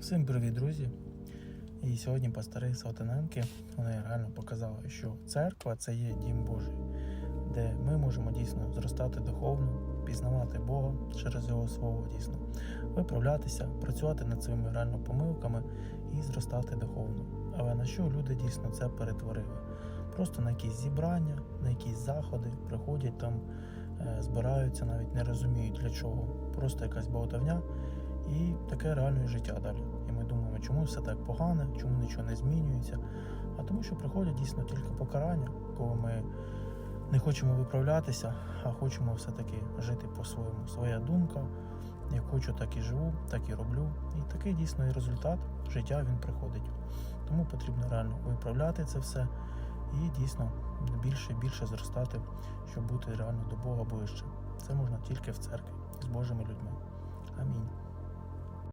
Всім привіт, друзі! І сьогодні пастори Салтаненки вони реально показали, що церква це є дім Божий, де ми можемо дійсно зростати духовно, пізнавати Бога через Його слово дійсно, виправлятися, працювати над своїми реально помилками і зростати духовно. Але на що люди дійсно це перетворили? Просто на якісь зібрання, на якісь заходи, приходять там, е, збираються, навіть не розуміють для чого. Просто якась болтовня і таке реальне життя далі. І ми думаємо, чому все так погано, чому нічого не змінюється. А тому, що приходять дійсно тільки покарання, коли ми не хочемо виправлятися, а хочемо все-таки жити по-своєму. Своя думка, як хочу, так і живу, так і роблю. І такий дійсно і результат життя він приходить. Тому потрібно реально виправляти це все і дійсно більше і більше зростати, щоб бути реально до Бога ближче. Це можна тільки в церкві з Божими людьми. Амінь.